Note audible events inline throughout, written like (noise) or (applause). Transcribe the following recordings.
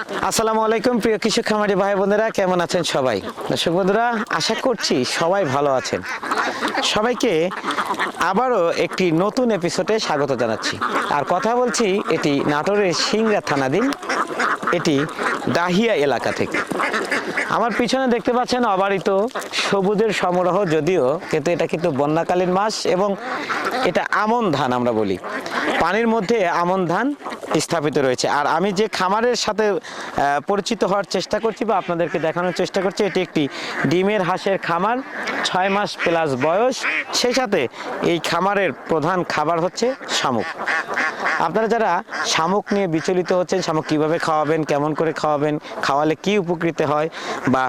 আসসালামু আলাইকুম, প্রিয় কৃষক খামারি ভাই বোনেরা, কেমন আছেন সবাই? দর্শক বন্ধুরা, আশা করছি সবাই ভালো আছেন। সবাইকে আবারও একটি নতুন এপিসোডে স্বাগত জানাচ্ছি। আর কথা বলছি, এটি নাটোরের থানাধীন, এটি দাহিয়া এলাকা থেকে। আমার পিছনে দেখতে পাচ্ছেন অবারিত সবুজের সমারোহ, যদিও কিন্তু এটা কিন্তু বন্যাকালীন মাস এবং এটা আমন ধান আমরা বলি। পানির মধ্যে আমন ধান স্থাপিত রয়েছে। আর আমি যে খামারের সাথে পরিচিত হওয়ার চেষ্টা করছি বা আপনাদেরকে দেখানোর চেষ্টা করছি, এটি একটি ডিমের হাঁসের খামার, ছয় মাস প্লাস বয়স। সেই সাথে এই খামারের প্রধান খাবার হচ্ছে শামুক। আপনারা যারা শামুক নিয়ে বিচলিত হচ্ছেন, শামুক কীভাবে খাওয়াবেন, কেমন করে খাওয়াবেন, খাওয়ালে কি উপকৃত হয় বা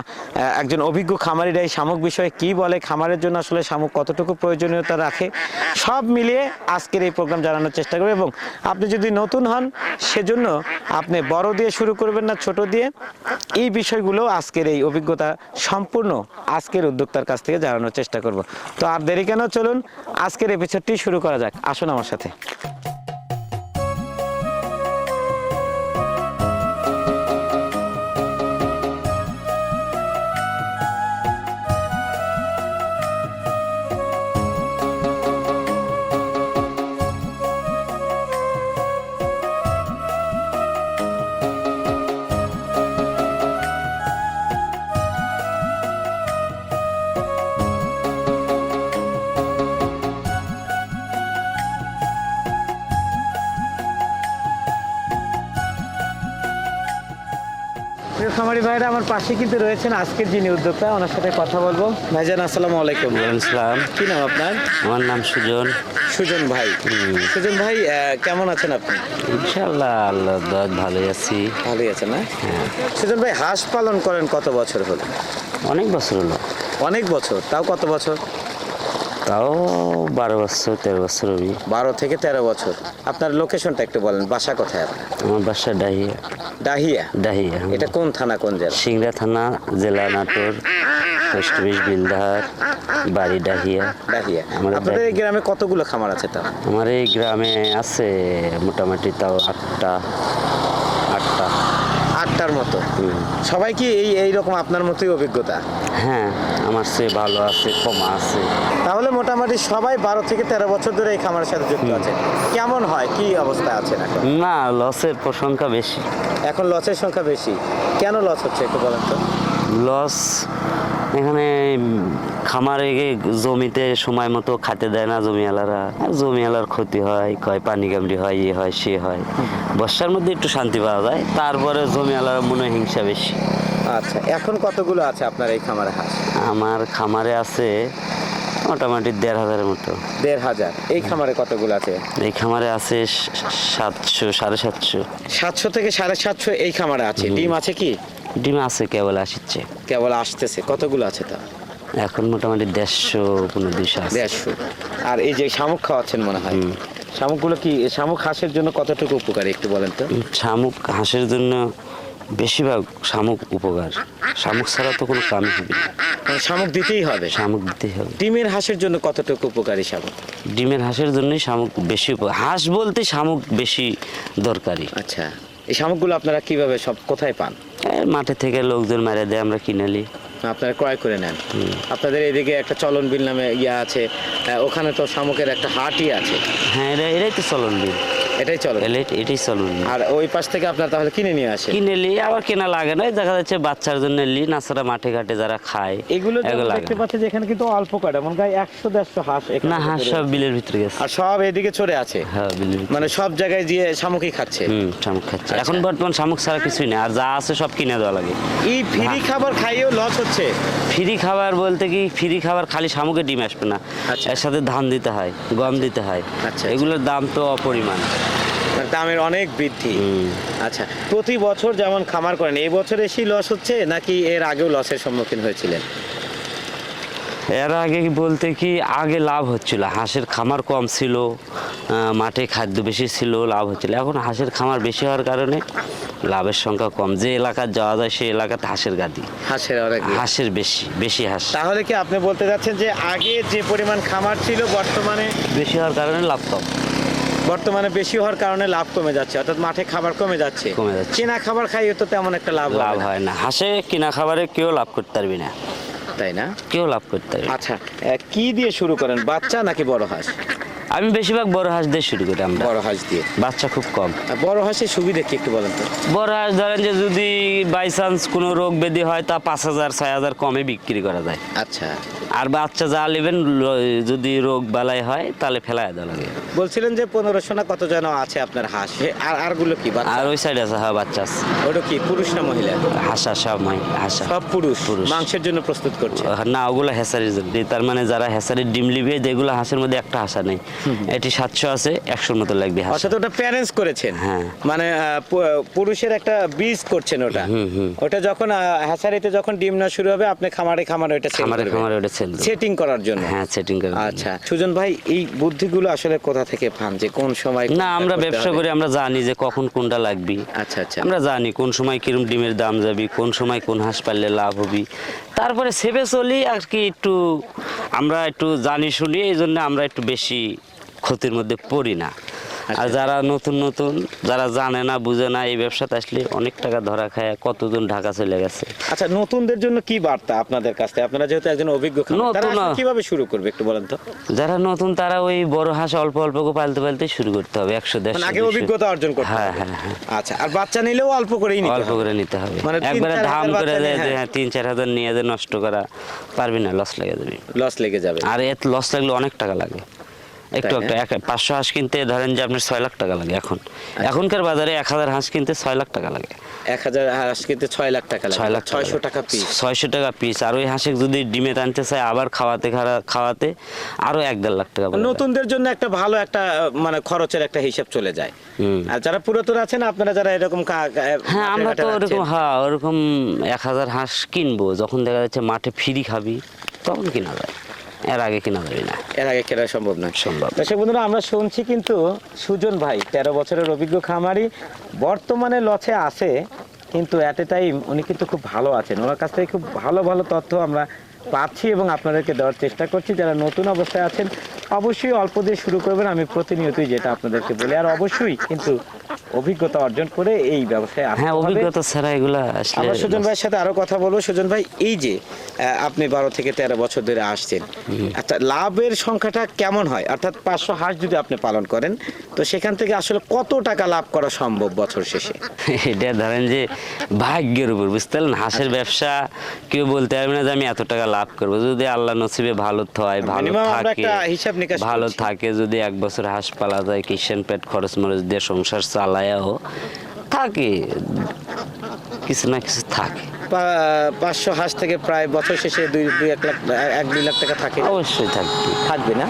একজন অভিজ্ঞ খামারিরা এই শামুক বিষয়ে কি বলে, খামারের জন্য আসলে শামুক কতটুকু প্রয়োজনীয়তা রাখে, সব মিলিয়ে আজকের এই প্রোগ্রাম জানানোর চেষ্টা করবে। এবং আপনি যদি নতুন হন সেজন্য আপনি বড় দিয়ে শুরু করবেন না, ছোট দিয়ে। এই বিষয়গুলো আজকের এই অভিজ্ঞতা সম্পূর্ণ আজকের উদ্যোক্তার কাছ থেকে জানানোর চেষ্টা করব। তো আর দেরি কেন, চলুন আজকের এপিসোডটি শুরু করা যাক। আসুন আমার সাথে। খামারি ভাইরা আমার পাশে কিন্তু রয়েছেন আজকের যিনি উদ্যোক্তা ওনার সাথে কথা বলব। ভাইজান আসসালামু আলাইকুম। ইসলাম কি নাম আপনার? আমার নাম সুজন। সুজন ভাই। সুজন ভাই কেমন আছেন আপনি? ইনশাআল্লাহ আল্লাহ দোয়াত ভালোই আছি। ভালোই আছেন না? হ্যাঁ। সুজন ভাই হাঁস পালন করেন কত বছর হলো? অনেক বছর হলো। অনেক বছর তাও কত বছর? তাও বারো বছর তেরো বছর হবি বারো থেকে তেরো বছর। আপনার লোকেশনটা একটু বলেন বাসা কোথায় আপনার? আমার বাসা ডাহিয়া। ডাহিয়া? ডাহিয়া এটা কোন থানা কোন জেলা? সিংড়া থানা জেলা নাটোর পোস্ট অফিস বাড়ি ডাহিয়া। ডাহিয়া। আপনাদের এই গ্রামে কতগুলো খামার আছে তা আমার এই গ্রামে আছে মোটামুটি তাও আটটা। আটটার মতো। সবাই কি এই এইরকম আপনার মতোই অভিজ্ঞতা? হ্যাঁ আমার সে ভালো আছে কমা আছে। তাহলে মোটামুটি সবাই বারো থেকে তেরো বছর ধরে এই খামারের সাথে যুক্ত আছে। কেমন হয়? কি অবস্থা আছে না লসের সংখ্যা বেশি। এখন লসের সংখ্যা বেশি। কেন লস হচ্ছে একটু বলেন তো। লস এখানে খামারে জমিতে সময় মতো খাতে দেয় না জমিওয়ালারা। জমিওয়ালার ক্ষতি হয় কয় পানি কামড়ি হয় ইয়ে হয় সে হয়। বর্ষার মধ্যে একটু শান্তি পাওয়া যায় তারপরে জমিওয়ালার মনে হিংসা বেশি। আচ্ছা এখন কতগুলো আছে আপনার এই খামারে হাঁস? আমার খামারে আছে মোটামুটি দেড় হাজারের মতো। দেড় হাজার। এই খামারে কতগুলো আছে? এই খামারে আছে সাতশো সাড়ে সাতশো। সাতশো থেকে সাড়ে সাতশো এই খামারে আছে। ডিম আছে কি? ডিম আছে কেবল আসছে। কেবল আসতেছে কতগুলো আছে তা? এখন মোটামুটি দেড়শো কোনো দুইশো দেড়শো। আর এই যে শামুক খাওয়াচ্ছেন মনে হয় শামুকগুলো কি শামুক হাঁসের জন্য কতটুকু উপকারী একটু বলেন তো? শামুক হাঁসের জন্য বেশিরভাগ শামুক উপকার। শামুক ছাড়া তো কোনো কামই হবে না। মানে শামুক দিতেই হবে। শামুক দিতেই হবে। ডিমের হাঁসের জন্য কতটুকু উপকারী শামুক? ডিমের হাঁসের জন্যই শামুক বেশি উপকার। হাঁস বলতে শামুক বেশি দরকারি। আচ্ছা এই শামুকগুলো আপনারা কীভাবে সব কোথায় পান? মাঠে থেকে লোকজন মেরে দেয় আমরা কিনে নিই। আপনারা ক্রয় করে নেন। আপনাদের এদিকে একটা চলন বিল নামে ইয়া আছে ওখানে তো শামুকের একটা হাটই আছে। হ্যাঁ এটা এটাই তো চলন বিল। এটাই এলে- এটাই চলন আর ওই পাশ থেকে আপনারা তাহলে কিনে নিয়ে আসেন? কিনে লি আবার কেনা লাগে না। দেখা যাচ্ছে বাচ্চার জন্য লি নাছাড়া মাঠে ঘাটে যারা খায় এগুলো দেখতে পাচ্ছি যে এখানে কিন্তু অল্প কয়টা মনে হয় একশো দেড়শো হাঁস না হাঁস সব বিলের ভিতরে গেছে। আর সব এদিকে চড়ে আছে। হ্যাঁ বিলের মানে সব জায়গায় গিয়ে শামুকই খাচ্ছে। হুম শামুক খাচ্ছে। আচ্ছা। এখন বর্তমান শামুক ছাড়া কিছুই নেই আর যা আছে সব কিনে দেওয়া লাগে। এই ফ্রি খাবার খাইয়েও লস হচ্ছে। ফ্রি খাবার বলতে কি ফ্রি খাবার খালি শামুকে ডিম আসবে না। আচ্ছা। এর সাথে ধান দিতে হয় গম দিতে হয়। আচ্ছা। এগুলোর দাম তো অপরিমাণ। দামের অনেক বৃদ্ধি। আচ্ছা প্রতি বছর যেমন খামার করেন এই বছর এসেই লস হচ্ছে নাকি এর আগেও লসের সম্মুখীন হয়েছিলেন? এর আগে বলতে কি আগে লাভ হচ্ছিল। হাঁসের খামার কম ছিল মাঠে খাদ্য বেশি ছিল লাভ হচ্ছিল। এখন হাঁসের খামার বেশি হওয়ার কারণে লাভের সংখ্যা কম। যে এলাকার যাওয়া যায় সেই এলাকাতে হাঁসের গাদি। হাঁসের অনেক হাঁসের বেশি বেশি হাঁস। তাহলে কি আপনি বলতে যাচ্ছেন যে আগে যে পরিমাণ খামার ছিল বর্তমানে বেশি হওয়ার কারণে লাভ কম। বর্তমানে বেশি হওয়ার কারণে লাভ কমে যাচ্ছে অর্থাৎ মাঠে খাবার কমে যাচ্ছে। কমে যাচ্ছে। চেনা খাবার খাইয়ে তো তেমন একটা লাভ লাভ হয় না। হাঁসে কিনা খাবারে কেউ লাভ করতে পারবি না। তাই না? কেউ লাভ করতে পারবি। আচ্ছা কি দিয়ে শুরু করেন বাচ্চা নাকি বড় হাঁস? আমি বেশিরভাগ বড় হাঁস দিয়ে শুরু করি আমরা। বড় হাঁস দিয়ে। বাচ্চা খুব কম। বড় হাঁসের সুবিধা কি একটু বলেন তো? বড় হাঁস ধরেন যে যদি বাই চান্স কোনো রোগ ব্যাধি হয় তা পাঁচ হাজার ছয় হাজার কমে বিক্রি করা যায়। আচ্ছা। আর বাচ্চা যা নেবেন যদি রোগ বালাই হয় তাহলে ফেলায় দেওয়া লাগে। বলছিলেন যে পনেরোশো না কত যেন আছে আপনার হাঁস? আর আরগুলো কি আর ওই সাইড আছে হ্যাঁ বাচ্চা আছে। ওটা কি পুরুষ না মহিলা? হাসা সব হাসা সব পুরুষ? পুরুষ। মাংসের জন্য প্রস্তুত করছে? না ওগুলো হেসারির জন্য তার মানে যারা হেসারির ডিম লিবে যেগুলো হাঁসের মধ্যে একটা হাসা নেই। এটি সাতশো আছে একশোর মতো লাগবে হাঁস অর্থাৎ ওটা প্যারেন্টস করেছেন? হ্যাঁ। মানে পুরুষের একটা বীজ করছেন ওটা? হুম, হুম। ওটা যখন হ্যাচারিতে যখন ডিম না শুরু হবে আপনি খামারে খামারে ওটা খামারে খামারে ওটা ছেল সেটিং করার জন্য। হ্যাঁ সেটিং করে দেব। আচ্ছা সুজন ভাই এই বুদ্ধিগুলো আসলে কোথা থেকে পান? যে কোন সময় না আমরা ব্যবসা? করি আমরা জানি যে কখন কোনটা লাগবে। আচ্ছা আচ্ছা। আমরা জানি কোন সময় কিরম ডিমের দাম যাবি কোন সময় কোন হাঁস পারলে লাভ হবি। তারপরে সেবে চলি আর কি একটু আমরা একটু জানি শুনি এই জন্য আমরা একটু বেশি ক্ষতির মধ্যে পড়ি না। আর আচ্ছা। যারা নতুন নতুন যারা জানে না বুঝে না এই ব্যবসাতে আসলে অনেক টাকা ধরা খায় কতজন ঢাকা চলে গেছে। আচ্ছা নতুনদের জন্য কি বার্তা আপনাদের কাছ থেকে? আপনারা যেহেতু একজন অভিজ্ঞ তারা। কীভাবে শুরু করবে একটু বলেন তো? যারা নতুন তারা ওই বড় হাঁস অল্প অল্প করে পালতে পালতে শুরু করতে হবে একশো মানে দেড়শো আগে অভিজ্ঞতা অর্জন করতে হ্যাঁ হ্যাঁ হ্যাঁ। আচ্ছা আর বাচ্চা নিলেও অল্প করেই নিতে অল্প করে নিতে হবে। মানে একবারে ধাম করে দেয় যে। হ্যাঁ, তিন চার হাজার নিয়ে যে নষ্ট করা পারবি না লস লেগে যাবে। লস লেগে যাবে। আর এত লস লাগলে অনেক টাকা লাগে। একটু একটা এক- পাঁচশো হাঁস কিনতে ধরেন যে আপনার ছয় লাখ টাকা লাগে এখন। এখনকার বাজারে এক হাজার হাঁস কিনতে ছয় লাখ টাকা লাগে। এক হাজার হাঁস কিনতে ছয় লাখ টাকা ছয় লাখ ছয়শো টাকা পিস ছয়শো টাকা পিস আর ওই হাঁসে যদি ডিমে টানতে চায় আবার খাওয়াতে খাওয়াতে আরও এক দেড় লাখ টাকা নতুনদের জন্য একটা ভালো একটা মানে খরচের একটা হিসাব চলে যায়। আর যারা পুরাতন আছেন আপনারা যারা এরকম হ্যাঁ আমরা তো ওরকম হ্যাঁ ওরকম এক হাজার হাঁস কিনবো। যখন দেখা যাচ্ছে মাঠে ফ্রি খাবি তখন কিনা যায়। এর আগে কিনা যাবে না এর আগে কেনা সম্ভব না সম্ভব। দর্শক বন্ধুরা আমরা শুনছি কিন্তু সুজন ভাই তেরো বছরের অভিজ্ঞ খামারি বর্তমানে লসে আছে কিন্তু অ্যাট এ টাইম উনি কিন্তু খুব ভালো আছেন। ওনার কাছ থেকে খুব ভালো ভালো তথ্য আমরা পাচ্ছি এবং আপনাদেরকে দেওয়ার চেষ্টা করছি। যারা নতুন অবস্থায় আছেন অবশ্যই অল্প দিয়ে শুরু করবেন। আমি প্রতিনিয়তই যেটা আপনাদেরকে বলি আর অবশ্যই কিন্তু অভিজ্ঞতা অর্জন করে এই ব্যবসায় হ্যাঁ অভিজ্ঞতা ছাড়া এগুলা আসলে আমরা সুজন ভাইয়ের সাথে আরও কথা বলব। সুজন ভাই এই যে আপনি বারো থেকে তেরো বছর ধরে আসছেন আচ্ছা লাভের সংখ্যাটা কেমন হয়? অর্থাৎ পাঁচশো হাঁস যদি আপনি পালন করেন তো সেখান থেকে আসলে কত টাকা লাভ করা সম্ভব বছর শেষে? (laughs) এটা ধরেন যে ভাগ্যের উপর বুঝতে পারলেন? হাঁসের ব্যবসা কেউ বলতে পারবে না যে আমি এত টাকা লাভ করব। যদি আল্লাহ নসিবে ভালো হয় ভালো থাকে হিসাব নিকাশ ভালো থাকে যদি এক বছর হাঁস পালা যায় কিষেন পেট খরচ মরচ দিয়ে সংসার চালায়াও থাকে। কিছু না কিছু থাকে। পাঁচশো হাঁস থেকে প্রায় বছর শেষে দুই দুই এক লাখ এক দুই লাখ টাকা থাকে। অবশ্যই থাকবে। থাকবে না?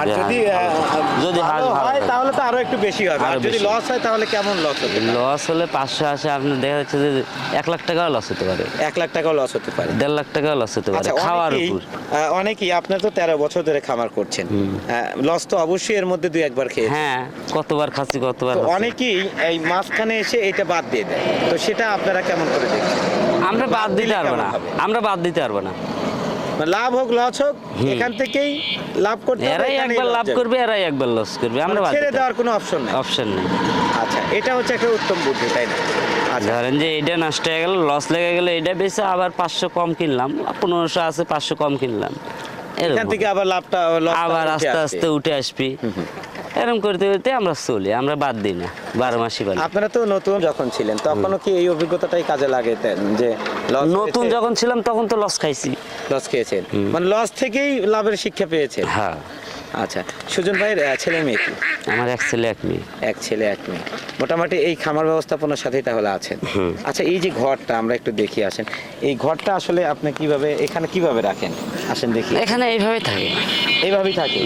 আর যদি যদি হাঁস হাঁস হয় তাহলে তো আরও একটু বেশি হবে। আর যদি লস হয় তাহলে কেমন লস হবে লস হলে পাঁচশো আসে আপনার দেখা যাচ্ছে যে এক লাখ টাকাও লস হতে পারে। এক লাখ টাকাও লস হতে পারে। দেড় লাখ টাকাও লস হতে পারে আচ্ছা খাওয়ার উপর। অনেকেই আপনার তো তেরো বছর ধরে খামার করছেন। লস তো অবশ্যই এর মধ্যে দুই একবার খেয়ে হ্যাঁ কতবার খাচ্ছি কতবার অনেকেই এই মাঝখানে এসে এটা বাদ দিয়ে দেয়। তো সেটা আপনারা কেমন করে দেখছেন? আমরা বাদ দিতে পারব না। আমরা বাদ দিতে পারব না। লাভ হোক লস হোক এখান থেকেই লাভ করতে এরাই একবার লাভ করবে এরাই একবার লস করবে। আমরা মানে বাদ ছেড়ে দেওয়ার কোনো অপশন নেই। অপশন নেই। আচ্ছা এটা হচ্ছে একটা উত্তম বুদ্ধি তাই না? আচ্ছা। ধরেন যে এটা নষ্ট হয়ে গেল লস লেগে গেলে এটা বেশি আবার পাঁচশো কম কিনলাম পনেরোশো আছে পাঁচশো কম কিনলাম। এখান থেকে আবার লাভটা আবার আস্তে আস্তে উঠে আসবি। এরকম করতে করতে আমরা চলি আমরা বাদ দিই না বারো মাসই পালি। আপনারা তো নতুন যখন ছিলেন তখনও কি এই অভিজ্ঞতাটাই কাজে লাগাইতেন যে নতুন যখন ছিলাম তখন তো লস খাইছি। লস খেয়েছেন। মানে লস থেকেই লাভের শিক্ষা পেয়েছেন। হ্যাঁ। আচ্ছা সুজন ভাইয়ের ছেলে মেয়ে কি? আমার এক ছেলে এক মেয়ে। এক ছেলে এক মেয়ে। মোটামুটি এই খামার ব্যবস্থাপনার সাথেই তাহলে আছেন। আচ্ছা এই যে ঘরটা আমরা একটু দেখি আসেন। এই ঘরটা আসলে আপনি কীভাবে এখানে কীভাবে রাখেন? আসেন দেখি। এখানে এইভাবে থাকে। এইভাবেই থাকে।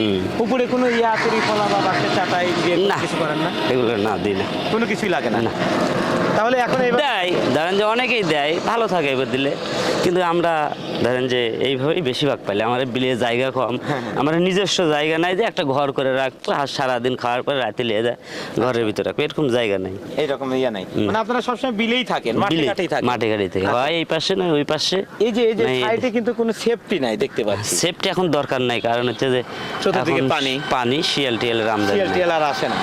উপরে কোনো ইয়া করি ফলা বা বাসের চাটাই দিয়ে কিছু করেন না? এগুলো না দিই না। কোনো কিছুই লাগে না? না। তাহলে এখন দেয়। ধরেন যে অনেকেই দেয় ভালো থাকে এবার দিলে। কিন্তু আমরা ধরেন যে এইভাবেই বেশিরভাগ পাইলে আমাদের বিলে জায়গা কম। আমার নিজস্ব জায়গা নাই যে একটা ঘর করে রাখব আর সারাদিন খাওয়ার পরে রাতে লিয়ে যায় ঘরের ভিতরে রাখব। এরকম জায়গা নাই। এইরকম ইয়া নাই। মানে আপনারা সবসময় বিলেই থাকেন মাঠে ঘাটেই থাকেন। মাঠে গাড়ি থেকে। হয় এই পাশে না ওই পাশে। এই যে এই যে নাই, সাইডে কিন্তু কোনো সেফটি নাই দেখতে পাচ্ছি। সেফটি এখন দরকার নাই কারণ হচ্ছে যে চতুর্দিকে পানি। পানি শিয়াল টিয়ালের আমদানি। টিএল নাই। টিএল আর আসে না।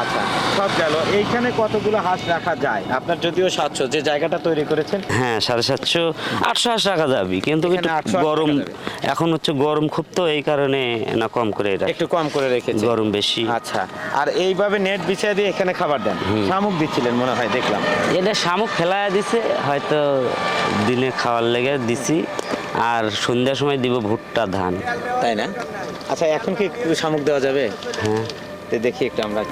আচ্ছা সব গেল। এইখানে কতগুলো হাঁস রাখা যায়? আপনার যদিও সাতশো যে জায়গাটা তৈরি করেছেন। হ্যাঁ সাড়ে সাতশো আটশো হাঁস রাখা যাবে কিন্তু একটু গরম এখন হচ্ছে গরম খুব তো এই কারণে না কম করে এটা একটু কম করে রেখেছে। গরম বেশি। আচ্ছা আর এইভাবে নেট বিছিয়ে দিয়ে এখানে খাবার দেন। শামুক দিচ্ছিলেন মনে হয় দেখলাম। এটা শামুক ফেলায় দিছে হয়তো দিনে খাওয়ার লেগে দিছি আর সন্ধ্যার সময় দিব ভুট্টা ধান। তাই না? আচ্ছা এখন কি একটু শামুক দেওয়া যাবে? হ্যাঁ। তো দেখি একটু আমরা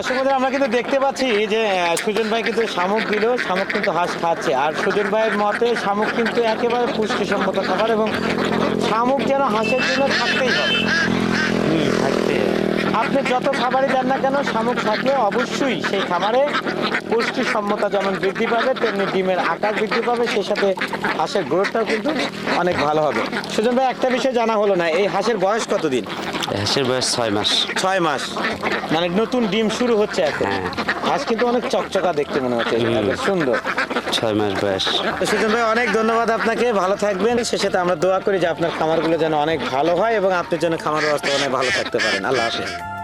একটু আমরা কিন্তু দেখতে পাচ্ছি যে সুজন ভাই কিন্তু শামুক দিল। শামুক কিন্তু হাঁস খাচ্ছে। আর সুজন ভাইয়ের মতে শামুক কিন্তু একেবারে পুষ্টিসম্মত খাবার এবং শামুক যেন হাঁসের জন্য থাকতেই হবে। থাকতে। আপনি যত খাবারই দেন না কেন শামুক থাকলে অবশ্যই সেই খাবারে পুষ্টিসম্মতা যেমন বৃদ্ধি পাবে তেমনি ডিমের আকার বৃদ্ধি পাবে সেই সাথে হাঁসের গ্রোথটাও কিন্তু অনেক ভালো হবে। সুজন ভাই একটা বিষয় জানা হলো না এই হাঁসের বয়স কতদিন? হাঁসের বয়স ছয় মাস। ছয় মাস। মানে নতুন ডিম শুরু হচ্ছে এখন। হাঁস কিন্তু অনেক চকচকা দেখতে মনে হচ্ছে সুন্দর। ছয় মাস বয়স। তো সুজন ভাই অনেক ধন্যবাদ আপনাকে। ভালো থাকবেন। সে আমরা দোয়া করি যে আপনার খামারগুলো যেন অনেক ভালো হয় এবং আপনার জন্য খামার ব্যবস্থা অনেক ভালো থাকতে পারেন। আল্লাহ হাফিজ।